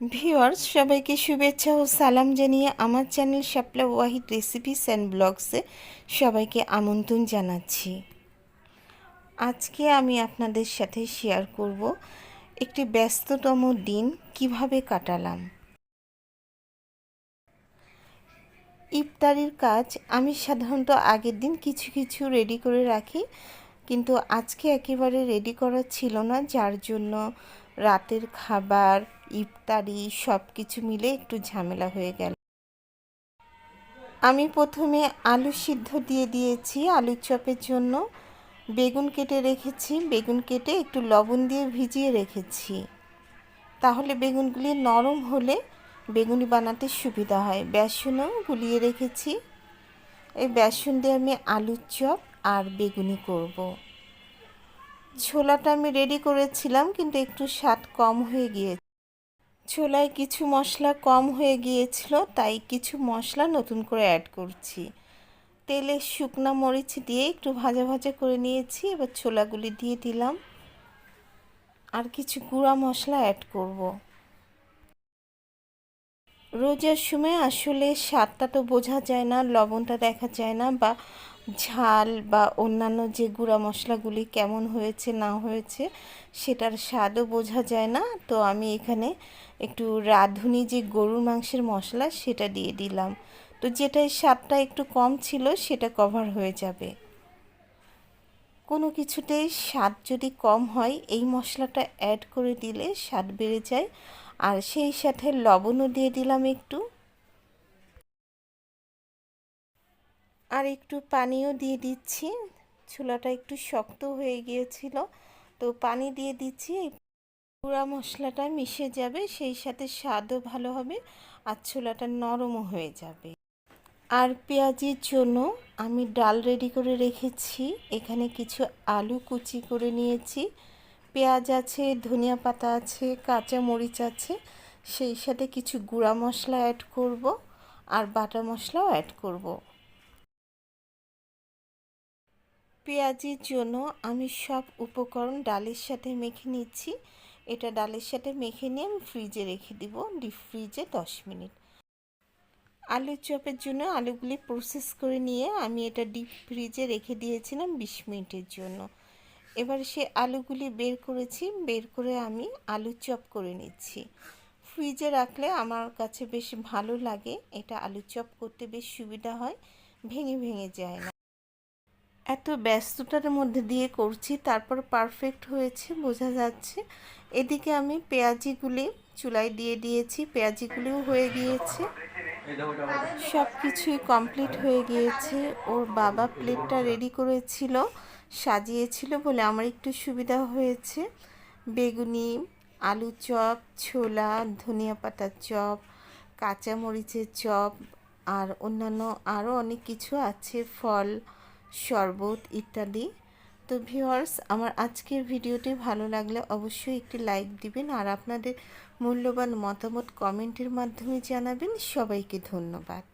Viewers, সবাইকে শুভেচ্ছা ও সালাম জানিয়ে আমার channel Shapla Wahid recipes and ব্লগসে সবাইকে আমন্ত্রণ জানাচ্ছি। আজকে আমি আপনাদের সাথে শেয়ার করব একটি ব্যস্ততম দিন কীভাবে কাটালাম। ইফতারির কাজ আমি সাধারণত আগের দিন কিছু কিছু রেডি করে রাখি। কিন্তু আজকে একেবারে রেডি করা ছিল না, যার জন্য রাতের খাবার, ইফতারি সব কিছু মিলে একটু ঝামেলা হয়ে গেল। আমি প্রথমে আলু সিদ্ধ দিয়ে দিয়েছি আলুর চপের জন্য। বেগুন কেটে রেখেছি, বেগুন কেটে একটু লবণ দিয়ে ভিজিয়ে রেখেছি। তাহলে বেগুনগুলি নরম হলে বেগুনি বানাতে সুবিধা হয়। বেসনও গুলিয়ে রেখেছি। এই বেসন দিয়ে আমি আলুর চপ আর বেগুনি করব। ছোলাটা আমি রেডি করেছিলাম, কিন্তু একটু স্বাদ কম হয়ে গিয়েছে ছোলায় কিছু মশলা কম হয়ে গিয়েছিল, তাই কিছু মশলা নতুন করে অ্যাড করছি। তেলে শুকনা মরিচ দিয়ে একটু ভাজা ভাজা করে নিয়েছি, এবার ছোলাগুলি দিয়ে দিলাম। আর কিছু গুঁড়া মশলা অ্যাড করব। রোজার সময় আসলে স্বাদটা তো বোঝা যায় না, লবণটা দেখা যায় না বা ঝাল বা অন্যান্য যে গুঁড়া মশলাগুলি কেমন হয়েছে, না হয়েছে সেটার স্বাদও বোঝা যায় না। তো আমি এখানে একটু রাঁধুনি যে গরুর মাংসের মশলা সেটা দিয়ে দিলাম। তো যেটাই স্বাদটা একটু কম ছিল সেটা কভার হয়ে যাবে। কোনো কিছুতেই স্বাদ যদি কম হয়, এই মশলাটা অ্যাড করে দিলে স্বাদ বেড়ে যায়। আর সেই সাথে লবণও দিয়ে দিলাম একটু। আর একটু পানিও দিয়ে দিচ্ছি। ছোলাটা একটু শক্ত হয়ে গিয়েছিল, তো পানি দিয়ে দিচ্ছি। গুঁড়া মশলাটা মিশে যাবে, সেই সাথে স্বাদও ভালো হবে আর ছোলাটা নরমও হয়ে যাবে। আর পেঁয়াজির জন্য আমি ডাল রেডি করে রেখেছি। এখানে কিছু আলু কুচি করে নিয়েছি। পেঁয়াজ আছে, ধনিয়া পাতা আছে, কাঁচা মরিচ আছে, সেই সাথে কিছু গুঁড়া মশলা অ্যাড করব আর বাটা মশলাও অ্যাড করব। পেঁয়াজের জন্য আমি সব উপকরণ ডালের সাথে মেখে নিচ্ছি। এটা ডালের সাথে মেখে নিয়ে আমি ফ্রিজে রেখে দিব ডিপ ফ্রিজে দশ মিনিট। আলুর চপের জন্য আলুগুলি প্রসেস করে নিয়ে আমি এটা ডিপ ফ্রিজে রেখে দিয়েছিলাম বিশ মিনিটের জন্য। এবার সে আলুগুলি বের করেছি, বের করে আমি আলু চপ করে নিচ্ছি। ফ্রিজে রাখলে আমার কাছে বেশ ভালো লাগে, এটা আলু চপ করতে বেশ সুবিধা হয়, ভেঙে ভেঙে যায় না। এত ব্যস্ততার মধ্যে দিয়ে করছি, তারপর পারফেক্ট হয়েছে, বোঝা যাচ্ছে। এদিকে আমি পেঁয়াজিগুলি চুলায় দিয়ে দিয়েছি, পেঁয়াজিগুলিও হয়ে গিয়েছে। সব কিছুই কমপ্লিট হয়ে গিয়েছে, ওর বাবা প্লেটটা রেডি করেছিল। সাজিয়েছিল বলে আমার একটু সুবিধা হয়েছে। বেগুনি, আলু চপ, ছোলা, ধনিয়া পাতার চপ, কাঁচামরিচের চপ আর অন্যান্য আরও অনেক কিছু আছে, ফল, শরবত ইত্যাদি। তো ভিউয়ার্স, আমার আজকের ভিডিওটি ভালো লাগলে অবশ্যই একটি লাইক দিবেন আর আপনাদের মূল্যবান মতামত কমেন্টের মাধ্যমে জানাবেন। সবাইকে ধন্যবাদ।